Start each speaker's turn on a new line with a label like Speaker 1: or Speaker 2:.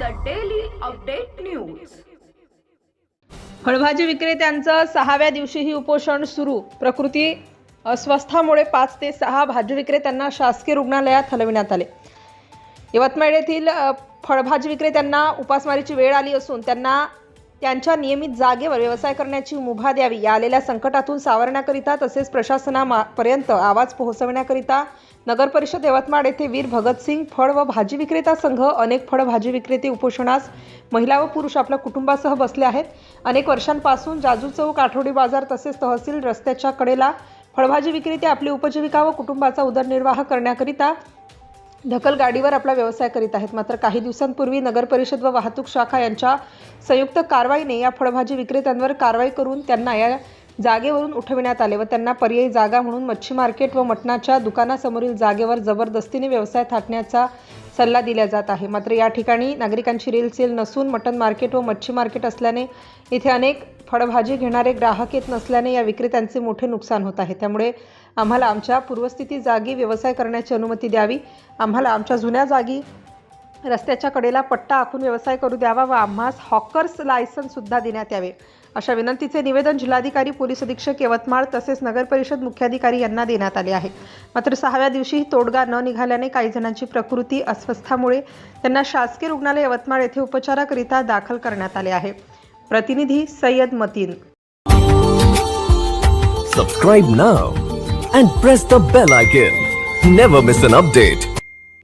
Speaker 1: Update news.
Speaker 2: फळभाजी विक्रेत्यांचं सहाव्या दिवशीही उपोषण सुरू. प्रकृती अस्वस्थामुळे पाच ते सहा भाजी विक्रेत्यांना शासकीय रुग्णालयात हलविण्यात आले. यवतमाळ येथील फळभाजी विक्रेत्यांना उपासमारीची वेळ आली असून त्यांना त्यांच्या नियमित जागेवर व्यवसाय करण्याची मुभा द्यावी. या आलेल्या संकटातून सावरण्याकरिता तसेच प्रशासनापर्यंत आवाज पोहोचवण्याकरिता नगरपरिषद यवतमाळ येथे वीर भगतसिंग फळ व भाजी विक्रेता संघ अनेक फळ भाजी विक्रेते उपोषणास महिला व पुरुष आपल्या कुटुंबासह बसले आहेत. अनेक वर्षांपासून जाजू चौक आठवडी बाजार तसेच तहसील रस्त्याच्या कडेला फळभाजी विक्रेते आपली उपजीविका व कुटुंबाचा उदरनिर्वाह करण्याकरिता ढकल गाडीवर आपला व्यवसाय करीत आहेत. मात्र काही दिवसांपूर्वी नगर परिषद व वाहतूक शाखा यांच्या संयुक्त कारवाईने या फळभाजी विक्रेत्यांवर कारवाई करून त्यांना या जागेवरून उठविण्यात आले व त्यांना पर्यायी जागा म्हणून मच्छी मार्केट व मटणाच्या दुकानासमोरील जागेवर जबरदस्तीने व्यवसाय थाटण्याचा सल्ला दिला जात आहे. मात्र या ठिकाणी नागरिकांची रेलसेल नसून मटण मार्केट व मच्छी मार्केट असल्याने इथे अनेक फळभाजी घेणारे ग्राहक येत नसल्याने या विक्रेत्यांचे मोठे नुकसान होत आहे. त्यामुळे आम्हाला आमच्या पूर्वस्थिती जागी व्यवसाय करण्याची अनुमती द्यावी. आम्हाला आमच्या जुन्या जागी रस्त्याच्या कडेला पट्टा आखून व्यवसाय करू द्यावा व आम्हास हॉकर्स लायसनसुद्धा देण्यात यावे. अशा विनंतीचे निवेदन जिल्हाधिकारी पोलीस अधीक्षक यवतमाळ तसेच नगरपरिषद मुख्याधिकारी यांना देण्यात आले आहे. मात्र सहाव्या दिवशीही तोडगा न निघाल्याने काही जणांची प्रकृती अस्वस्थामुळे त्यांना शासकीय रुग्णालय यवतमाळ येथे उपचाराकरिता दाखल करण्यात आले आहे. प्रतिनिधी Sayyad Mateen
Speaker 3: Subscribe now and press the bell icon. Never miss an update.